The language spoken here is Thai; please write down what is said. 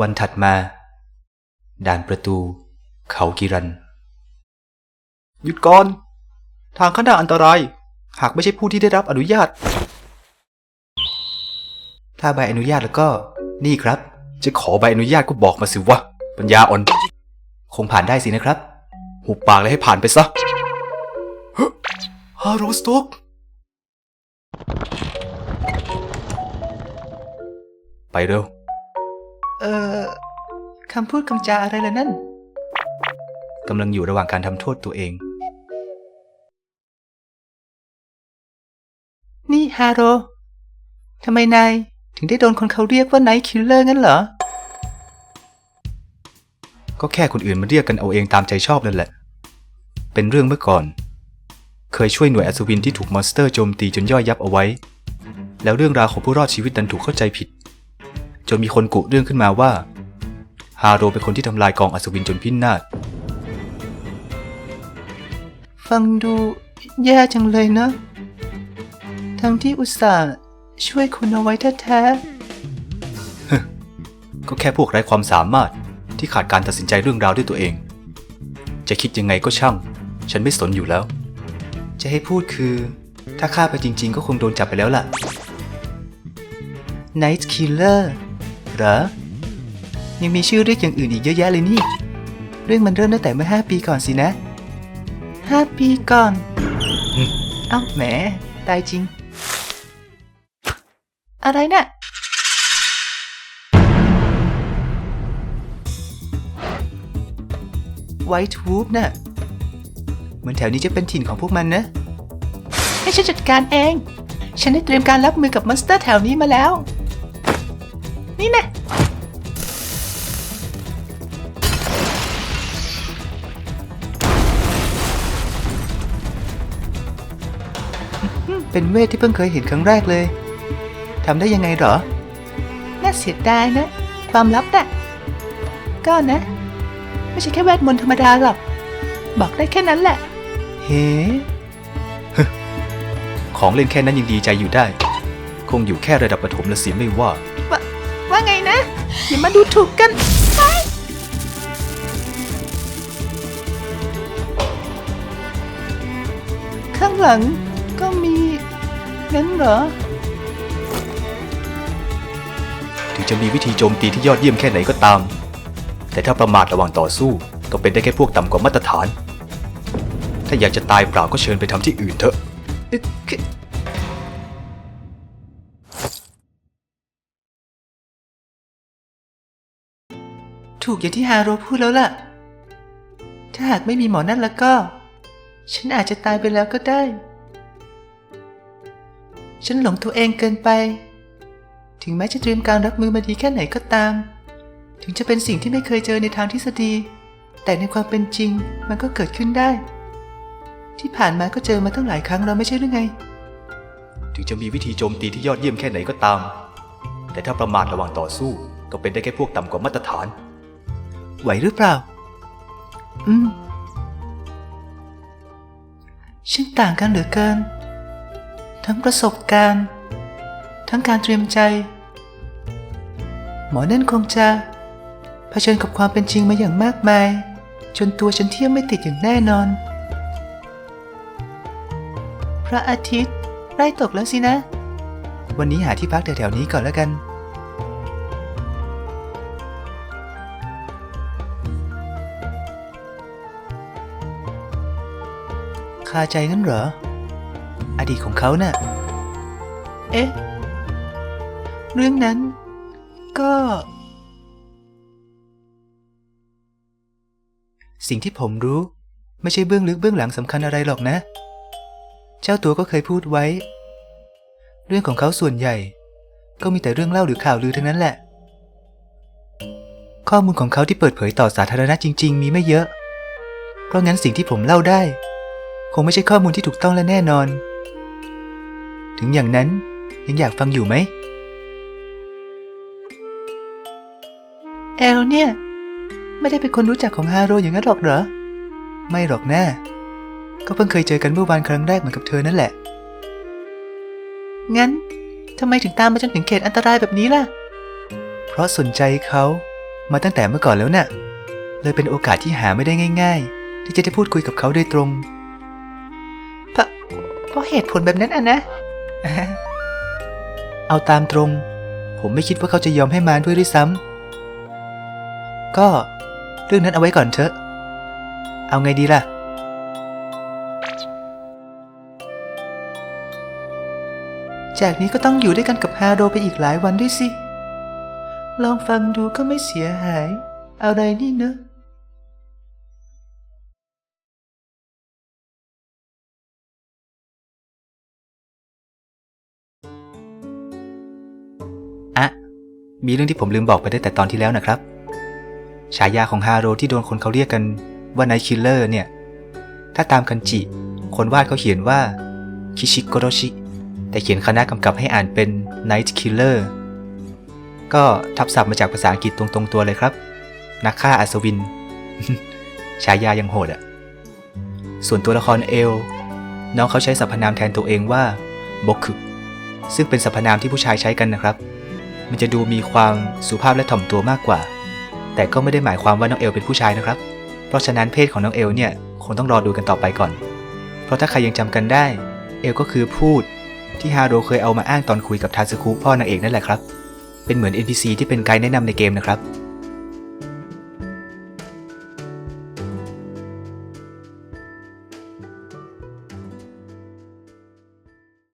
วันถัดมา ด่านประตู เขากิรัน หยุดก่อน ทางข้างหน้าอันตราย หากไม่ใช่ผู้ที่ได้รับอนุญาต ถ้าใบอนุญาตแล้วก็ นี่ครับ จะขอใบอนุญาตก็บอกมาสิวะ ปัญญาอ่อน คงผ่านได้สินะครับ หุบปากเลยให้ผ่านไปซะฮาโรสตกไปเร็ว เอ่อคำพูดคำจาอะไรล่ะนั่นกำลังอยู่ระหว่างการทำโทษตัวเอง นี่ฮาโรทำไมนายถึงได้โดนคนเขาเรียกว่าไนท์คิลเลอร์งั้นเหรอ ก็แค่คนอื่นมาเรียกกันเอาเองตามใจชอบนั่นแหละ เป็นเรื่องเมื่อก่อน เคยช่วยหน่วยอัศวินที่ถูกมอนสเตอร์โจมตีจนย่อยยับเอาไว้ แล้วเรื่องราวของผู้รอดชีวิตดันถูกเข้าใจผิด จนมีคนกุเรื่องขึ้นมาว่า ฮาโรเป็นคนที่ทำลายกองอัศวินจนพินาศ ฟังดูแย่จังเลยนะ ทั้งที่อุตส่าห์ช่วยคุณเอาไว้แท้ๆ ก็แค่พวกไร้ความสามารถที่ขาดการตัดสินใจเรื่องราวด้วยตัวเอง จะคิดยังไงก็ช่าง ฉันไม่สนอยู่แล้ว จะให้พูดคือ ถ้าฆ่าไปจริงๆ ก็คงโดนจับไปแล้วล่ะ Night Killer เหรอ ยังมีชื่อเรียกอย่างอื่นอีกเยอะแยะเลยนี่ เรื่องมันเริ่มตั้งแต่เมื่อ 5 ปีก่อนสินะ 5 ปีก่อนอืมเอ้าแหม ตายจริง อะไรนะ่ะไวท์วูฟน่ะเหมือนแถวนี้จะเป็นถิ่นของพวกมันนะ ให้ฉันจัดการเอง ฉันได้เตรียมการรับมือกับมอนสเตอร์แถวนี้มาแล้ว นี่นะเป็นเวทที่เพิ่งเคยเห็นครั้งแรกเลยทำได้ยังไงเหรอ น่าเสียดายนะ ความลับน่ะ ก็นะ ไม่ใช่แค่เวทมนต์ธรรมดาหรอก บอกได้แค่นั้นแหละ เฮ้ของเล่นแค่นั้นยังดีใจอยู่ได้ คงอยู่แค่ระดับประถมและเสียไม่ว่า ว่าว่าไงนะอย่ามาดูถูกกันข้างหลังก็มีงั้นเหรอ ถึงจะมีวิธีโจมตีที่ยอดเยี่ยมแค่ไหนก็ตาม แต่ถ้าประมาทระหว่างต่อสู้ ก็เป็นได้แค่พวกต่ำกว่ามาตรฐาน ถ้าอยากจะตายเปล่าก็เชิญไปทำที่อื่นเถอะ ถูกอย่างที่ฮาโรพูดแล้วล่ะ ถ้าหากไม่มีหมอนั่นแล้วก็ ฉันอาจจะตายไปแล้วก็ได้ ฉันหลงตัวเองเกินไป ถึงแม้จะเตรียมการรับมือมาดีแค่ไหนก็ตาม ถึงจะเป็นสิ่งที่ไม่เคยเจอในทางทฤษฎี แต่ในความเป็นจริงมันก็เกิดขึ้นได้ ที่ผ่านมาก็เจอมาตั้งหลายครั้งแล้วไม่ใช่หรือไง ถึงจะมีวิธีโจมตีที่ยอดเยี่ยมแค่ไหนก็ตาม แต่ถ้าประมาทระหว่างต่อสู้ก็เป็นได้แค่พวกต่ำกว่ามาตรฐาน ไหวหรือเปล่า อืมช่างต่างกันเหลือเกิน ทั้งประสบการณ์ ทั้งการเตรียมใจ หมอนั่นคงจะเผชิญกับความเป็นจริงมาอย่างมากมาย จนตัวฉันเทียบไม่ติดอย่างแน่นอน พระอาทิตย์ใกล้ตกแล้วสินะ วันนี้หาที่พักแถวๆนี้ก่อนแล้วกัน คาใจงั้นเหรอ อดีตของเขาน่ะ เอ๊ะ เรื่องนั้น ก็ สิ่งที่ผมรู้ไม่ใช่เบื้องลึกเบื้องหลังสำคัญอะไรหรอกนะ เจ้าตัวก็เคยพูดไว้ เรื่องของเขาส่วนใหญ่ ก็มีแต่เรื่องเล่าหรือข่าวลือทั้งนั้นแหละ ข้อมูลของเขาที่เปิดเผยต่อสาธารณะจริง ๆ มีไม่เยอะ เพราะงั้นสิ่งที่ผมเล่าได้ คงไม่ใช่ข้อมูลที่ถูกต้องและแน่นอน ถึงอย่างนั้นยังอยากฟังอยู่ไหม แอลเนี่ย ไม่ได้เป็นคนรู้จักของฮาโร่อย่างนั้นหรอกเหรอ ไม่หรอกแน่ก็เพิ่งเคยเจอกันเมื่อวานครั้งแรกเหมือนกับเธอนั่นแหละ งั้นทำไมถึงตามมาจนถึงเขตอันตรายแบบนี้ล่ะ เพราะสนใจเขามาตั้งแต่เมื่อก่อนแล้วน่ะ เลยเป็นโอกาสที่หาไม่ได้ง่าย ๆ ที่จะได้พูดคุยกับเขาโดยตรงเพราะ เพราะเหตุผลแบบนั้นอะนะ เอาตามตรง ผมไม่คิดว่าเขาจะยอมให้มาด้วยด้วยซ้ำก็เรื่องนั้นเอาไว้ก่อนเถอะ เอาไงดีล่ะจากนี้ก็ต้องอยู่ด้วยกันกับฮาโรไปอีกหลายวันด้วยสิ ลองฟังดูก็ไม่เสียหาย อะไรนี่เนอะ มีเรื่องที่ผมลืมบอกไปได้แต่ตอนที่แล้วนะครับ ฉายาของฮาโรที่โดนคนเขาเรียกกันว่านท์คิลเลอร์เนี่ย ถ้าตามคันจิ คนวาดเขาเขียนว่าคิชิโกโรชิแต่เขียนคณะกำกับให้อ่านเป็น Night Killer ก็ทับศัพท์มาจากภาษาอังกฤษตรงๆตัวเลยครับ นักฆ่าอัศวิน ฉายายังโหดอะส่วนตัวละครเอล น้องเขาใช้สรรพนามแทนตัวเองว่าบกคึซึ่งเป็นสรรพนามที่ผู้ชายใช้กันนะครับ มันจะดูมีความสุภาพและถ่อมตัวมากกว่า แต่ก็ไม่ได้หมายความว่าน้องเอลเป็นผู้ชายนะครับ เพราะฉะนั้นเพศของน้องเอลเนี่ยคงต้องรอดูกันต่อไปก่อน เพราะถ้าใครยังจำกันได้ เอลก็คือพูดที่ฮาโดเคยเอามาอ้างตอนคุยกับทาซึคุพ่อนางเอกนั่นแหละครับ เป็นเหมือน NPC ที่เป็นไกด์แนะนำในเกมนะครับ